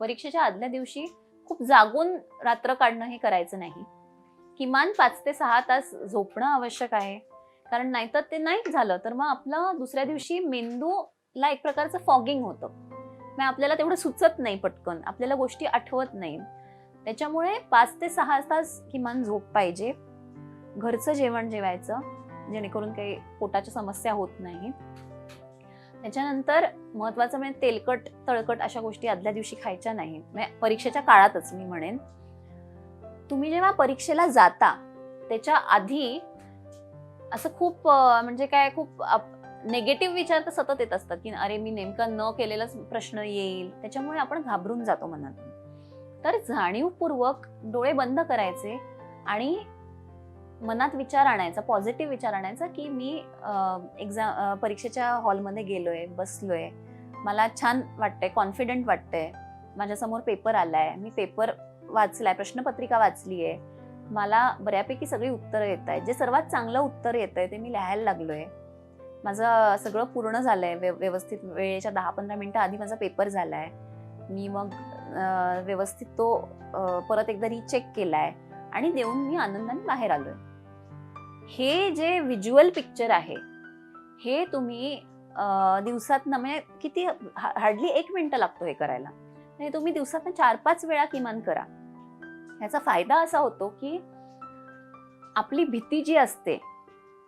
परीक्षेच्या आदल्या दिवशी खूप जागून रात्र काढणं हे करायचं नाही. किमान पाच ते सहा तास झोपणं आवश्यक आहे. कारण नाहीतर ते नाही झालं तर मग आपलं दुसऱ्या दिवशी मेंदूला एक प्रकारचं फॉगिंग होतं. मग आपल्याला तेवढं सुचत नाही पटकन आपल्याला गोष्टी आठवत नाही त्याच्यामुळे पाच ते सहा तास किमान झोप पाहिजे. घरचं जेवण जेवायचं जेणेकरून काही पोटाच्या समस्या होत नाही त्याच्यानंतर महत्वाचं म्हणजे तेलकट तळकट अशा गोष्टी आदल्या दिवशी खायच्या नाही. म्हणजे परीक्षेच्या काळातच मी म्हणेन. तुम्ही जेव्हा परीक्षेला जाता त्याच्या आधी असं खूप म्हणजे काय खूप नेगेटिव्ह विचार तर सतत येत असतात की अरे मी नेमका न केलेलाच प्रश्न येईल. त्याच्यामुळे आपण घाबरून जातो मनातून. तर जाणीवपूर्वक डोळे बंद करायचे आणि मनात विचार आणायचा पॉझिटिव्ह विचार आणायचा की मी एक्झाम परीक्षेच्या हॉलमध्ये गेलोय बसलोय. मला छान वाटतंय कॉन्फिडंट वाटतंय. माझ्यासमोर पेपर आलाय. मी पेपर वाचलाय प्रश्नपत्रिका वाचली आहे मला बऱ्यापैकी सगळी उत्तरं येत आहेत जे सर्वात चांगलं उत्तर येत आहे ते मी लिहायला लागलोय. माझं सगळं पूर्ण झालंय. व्यव- व्यवस्थित वेळेच्या दहा पंधरा मिनिटं आधी माझा पेपर झालाय. मी मग व्यवस्थित तो परत एकदा रिचेक केलाय. आणि देऊन मी आनंदाने बाहेर आलोय. हे जे व्हिज्युअल पिक्चर आहे हे तुम्ही दिवसात दिवसातनं म्हणजे किती हार्डली एक मिनटं लागतो हे करायला. हे तुम्ही दिवसात चार पाच वेळा किमान करा. ह्याचा फायदा असा होतो की आपली भीती जी असते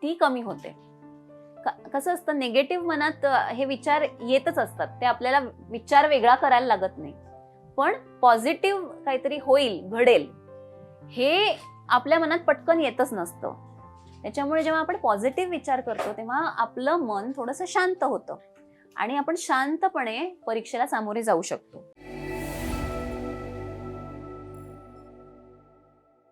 ती कमी होते. कसं असतं निगेटिव्ह मनात हे विचार येतच असतात. ते आपल्याला विचार वेगळा करायला लागत नाही. पण पॉझिटिव्ह काहीतरी होईल घडेल हे आपल्या मनात पटकन येतच नसतं. त्याच्यामुळे जेव्हा आपण पॉझिटिव्ह विचार करतो तेव्हा आपलं मन थोडंसं शांत होतं. आणि आपण शांतपणे परीक्षेला सामोरे जाऊ शकतो.